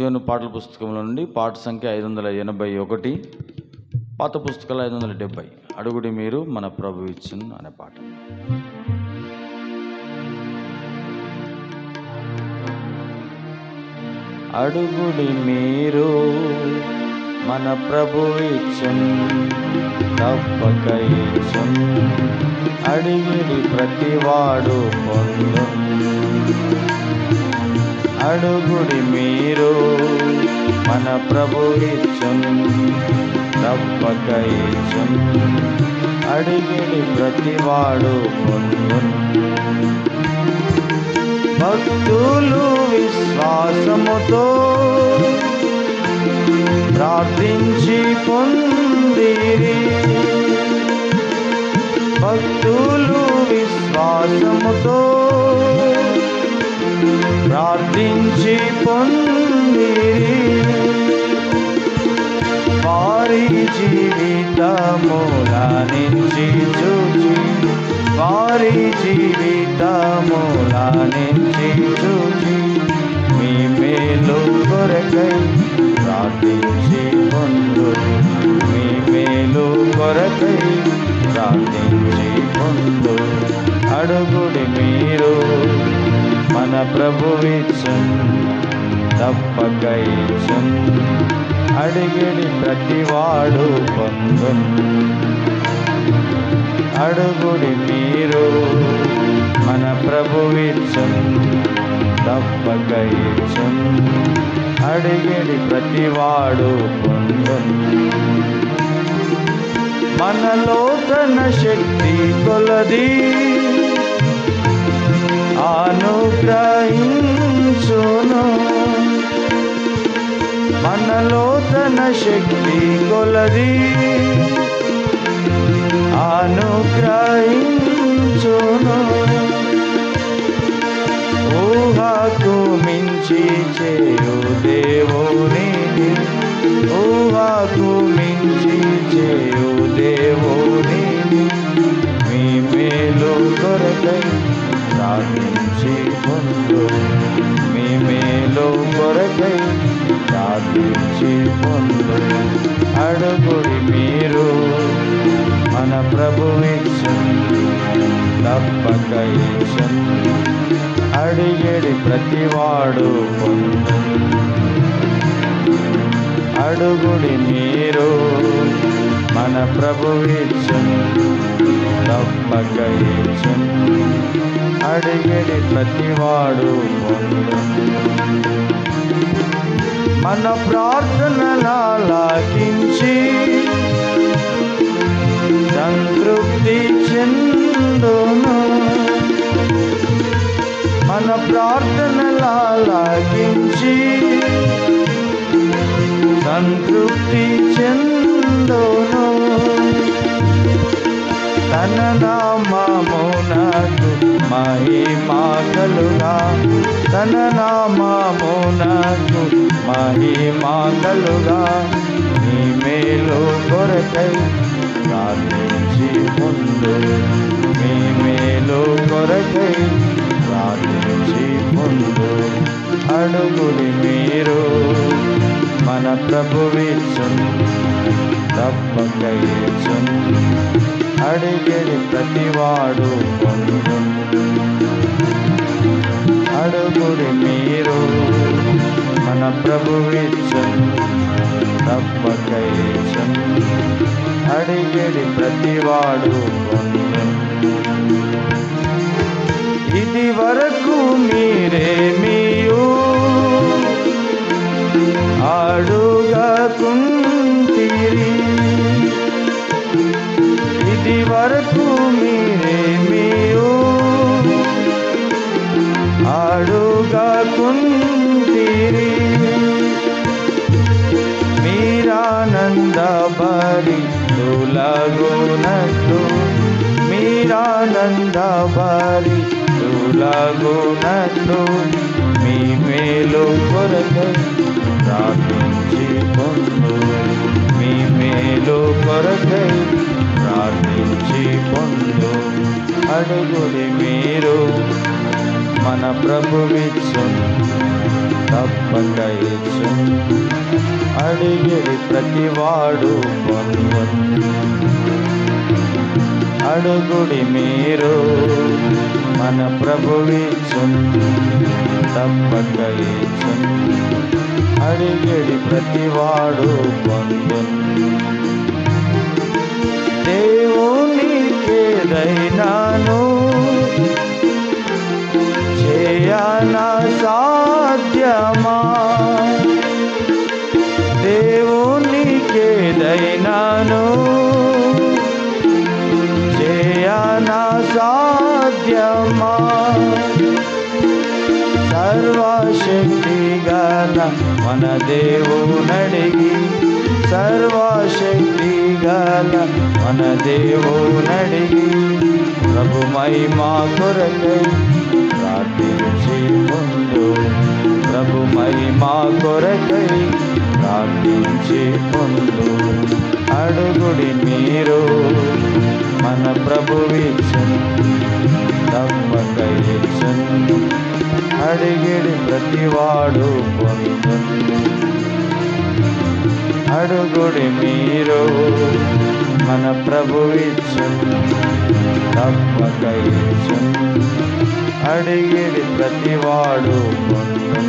దేవుని పాటల పుస్తకంలో నుండి పాట సంఖ్య ఐదు వందల ఎనభై ఒకటి పాత పుస్తకాలు ఐదు వందల డెబ్బై అడుగుడి మీరు మన ప్రభు ఇచ్చిన అనే పాట. అడుగుడి మీరు మన ప్రభు ఇచ్చున్ తప్పక ఇచ్చం అడిగిడి ప్రతివాడు పొందు అడుగుడి మీరు మన ప్రభు ఇచ్చున్ తప్పక ఇచ్చున్. అడిగిడి ప్రతివాడు పొందును. భక్తులు విశ్వాసముతో ప్రార్థించి పొందిరి. భక్తులు విశ్వాసముతో ప్రార్థించి పొందిరి వారి జీవితముల నుంచి చూచి వారి జీవితముల నుంచి చూచి మీ మేలు కొరకై ప్రార్థించి పొందు మీ మేలు కొరకై ప్రార్థించి పొందు అడుగుడి మీరు మన ప్రభువిచ్చం తప్పక ఇచ్చం అడిగిడి ప్రతివాడు పొందున్. అడుగుడి మీరు మన ప్రభువిచ్చం తప్పక ఇచ్చం అడిగిడి ప్రతివాడు పొందున్. మనలో తన శక్తి కొలది. అనుగ్రహించును. మనలో తన శక్తి కొలది. అనుగ్రహించును. ఊహకు మించి చేయు దేవుని ఊహకు తప్పక అడిగడి ప్రతివాడు పొందు అడుగుడి మీరు మన ప్రభువిచ్చు తప్పక ఇచ్చు అడిగడి ప్రతివాడు పొందు మన ప్రార్థనలాలకించి సంతృప్తి చెందును. తన నామమునకు మహిమా కలుగా తన నామమునకు మహిమా కలుగా నీ మేలు కొరకై ప్రార్థించి ముందు. మీ మేలు కొరకై ప్రార్థించి ముందు. అడుగుని మీరు మన ప్రభువిచ్చున్ తప్పక ఇచ్చున్ అడిగడి ప్రతివాడు పొందు అడుగుడి మీరు మన ప్రభువిచ్చున్ తప్పక ఇచ్చున్ అడిగడి ప్రతివాడు పొందు ఇది వరకు మీరేమియూ అడుగకుంటిరి ఇది వరకు మీరేమియూ అడుగకుంటిరి మీరానంద బరి తులగునట్టు మీరానంద బరి అడుగుడి మీరు మన ప్రభువిచ్చు తప్పక ఇచ్చు అడిగిడి ప్రతివాడు పొందు అడుగుడి మీరు మన ప్రభువిచ్చు తప్పక ఇచ్చు అడిగిడి ప్రతివాడు పొందు మన మన దేవునడిగి సర్వశక్తి గల మన దేవునడిగి ప్రభు మహిమా కొరకై ప్రార్థించి ముందు ప్రభు మహిమా కొరకై ప్రార్థించి ముందు అడుగుడి మీరు మన ప్రభువిచ్చు తప్పక ఇచ్చు అడిగిడి ప్రతివాడు పొందు అడుగుడి మీరు మన ప్రభువిచ్చు తప్పక ఇచ్చు అడిగిడి ప్రతివాడు పొందు